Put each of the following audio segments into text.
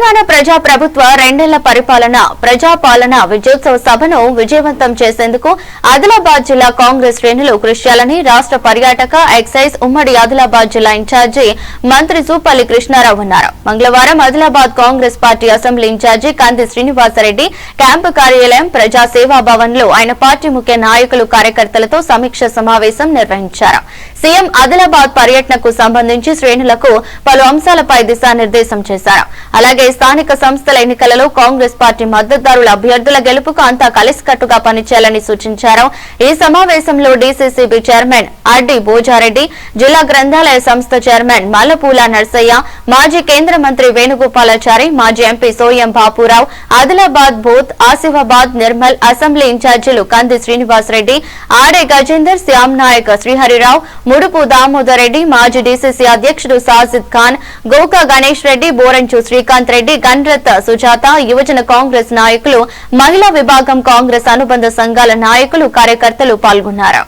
తెలంగాణ ప్రజా ప్రభుత్వ రెండేళ్ళ పరిపాలన ప్రజాపాలన విజయోత్సవ సభను విజయవంతం చేసేందుకు ఆదిలాబాద్ జిల్లా కాంగ్రెస్ శ్రేణులు కృషి చేయాలని రాష్ట్ర పర్యాటక ఎక్సైజ్ ఉమ్మడి ఆదిలాబాద్ జిల్లా ఇన్ఛార్జి మంత్రి జూపల్లి కృష్ణారావు అన్నారు మంగళవారం Adilabad Congress party assembly incharge Kandi Srinivasa Reddy camp కార్యాలయం ప్రజా సేవా భవన్లో ఆయన పార్టీ ముఖ్య నాయకులు కార్యకర్తలతో సమీక్ష సమావేశం నిర్వహించారు. సీఎం ఆదిలాబాద్ పర్యటనకు సంబంధించి శ్రేణులకు పలు అంశాలపై దిశానిర్దేశం చేశారు. అలాగే స్థానిక సంస్థల ఎన్నికలలో కాంగ్రెస్ పార్టీ మద్దతుదారుల అభ్యర్థుల గెలుపుకు అంతా కలిసికట్టుగా పనిచేయాలని సూచించారు. ఈ సమావేశంలో డీసీసీబీ చైర్మన్ ఆర్డి భోజారెడ్డి జిల్లా గ్రంథాలయ సంస్థ చైర్మన్ మల్లపూల నర్సయ్య మాజీ కేంద్ర మంత్రి వేణుగోపాలాచారి మాజీ MP Soyam Bapurao Adilabad booth Asifabad Nirmal assembly ఇన్ఛార్జీలు కంది శ్రీనివాసరెడ్డి ఆడే గజేందర్ శ్యామ్ నాయక్ శ్రీహరిరావు ముడుపు దామోదర్ రెడ్డి మాజీ డీసీసీ అధ్యక్షుడు సాజిద్ ఖాన్ గోకా గణేష్ రెడ్డి బోరంచు శ్రీకాంత్ రెడ్డి గన్రత్ సుజాత యువజన కాంగ్రెస్ నాయకులు మహిళా విభాగం కాంగ్రెస్ అనుబంధ సంఘాల నాయకులు కార్యకర్తలు పాల్గొన్నారు.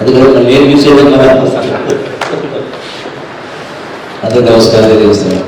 అది నేను యూజ్ కదా. అదే నమస్కారం తెలియజేస్తున్నాను.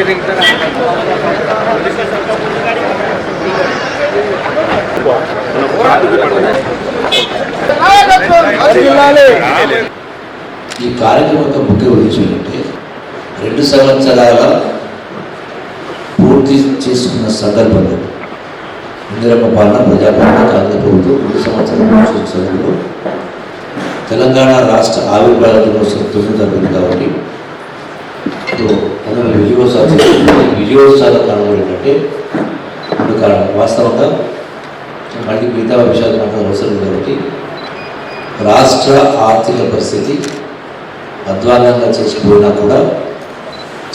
ఈ కార్యక్రమం ముఖ్య ఉద్దేశం ఏంటంటే రెండు సంవత్సరాల పూర్తి చేసుకున్న సందర్భంలో ఇందిరమ్మ పాలన ప్రజాపాలన కాంగ్రెస్ ప్రభుత్వం రెండు సంవత్సరాల పూర్తి తెలంగాణ రాష్ట్ర ఆవిర్భావ దినోత్సవం తొమ్మిది జరుగుతుంది కాబట్టి ఇప్పుడు అందులో విజయోత్సవం చేసుకుంటే కాలంలో కారణం ఏంటంటే రెండు కారణం వాస్తవంగా మళ్ళీ మిగతా విషయాలు మాట్లాడే అవసరం కాబట్టి రాష్ట్ర ఆర్థిక పరిస్థితి అధ్వానంగా చేసిపోయినా కూడా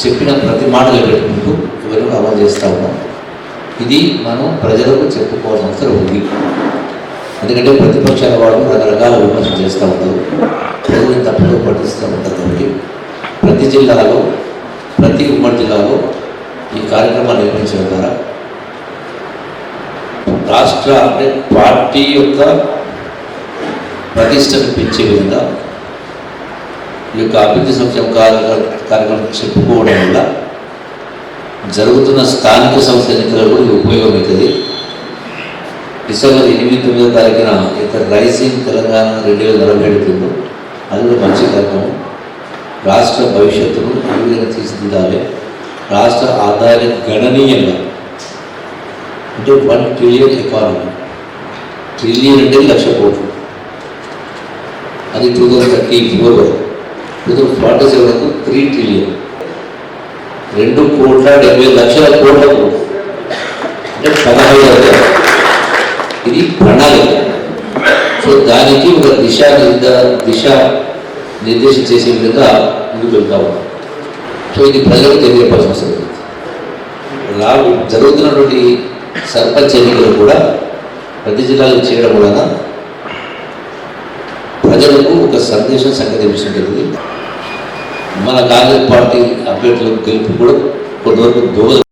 చెప్పిన ప్రతి మాటలు పెట్టుకుంటూ ఇవన్నీ అమలు చేస్తూ ఉన్నాం. ఇది మనం ప్రజలకు చెప్పుకోవాల్సిన అవసరం ఉంది. ఎందుకంటే ప్రతిపక్షాల వాళ్ళు రకరకాల విమర్శలు చేస్తూ ఉంటారు ప్రజలను తప్పుదో పట్టిస్తూ ఉంటారు కాబట్టి ప్రతి జిల్లాలో ప్రతి ఉమ్మడి జిల్లాలో ఈ కార్యక్రమాన్ని నిర్వహించడం ద్వారా రాష్ట్ర అంటే పార్టీ యొక్క ప్రతిష్టను పెంచే విధంగా ఈ యొక్క అభివృద్ధి సంక్షేమ కార్యక్రమం చెప్పుకోవడం వల్ల జరుగుతున్న స్థానిక సంస్థ ఎన్నికలకు కూడా ఇది ఉపయోగమవుతుంది. డిసెంబర్ ఎనిమిది తొమ్మిదో తారీఖున ఇక రైజింగ్ తెలంగాణ రెండు వేల నలభై ఏడు అది కూడా మంచి కార్యక్రమం. రాష్ట్ర భవిష్యత్తును ఏ తీర్చిదిద్దాలి. రాష్ట్ర ఆదాయం గణనీయంగా అంటే వన్ ట్రిలియన్ ఎకానమీ ట్రిలియన్ అంటే లక్ష కోట్లు. అది టూ థౌజండ్ థర్టీ ఫోర్ వరకు టూ థౌజండ్ ఫార్టీ సెవెన్ వరకు త్రీ ట్రిలియన్ రెండు కోట్ల డెబ్బై లక్షల కోట్లకు. అంటే పదహైదు ఇది ప్రణాళిక. సో దానికి ఒక దిశ నిర్ద దిశ నిర్దేశం చేసే విధంగా ముందుకు వెళ్తా ఉన్నాం. సో ఇది ప్రజలకు తెలియపడాల్సిన అవసరం. లాభం జరుగుతున్నటువంటి సర్పంచ్ ఎన్నికలు కూడా ప్రతి జిల్లాలో చేయడం వలన ప్రజలకు ఒక సందేశం సంగతి మన కాంగ్రెస్ పార్టీ అభ్యర్థులకు గెలుపు కూడా కొంతవరకు దోహద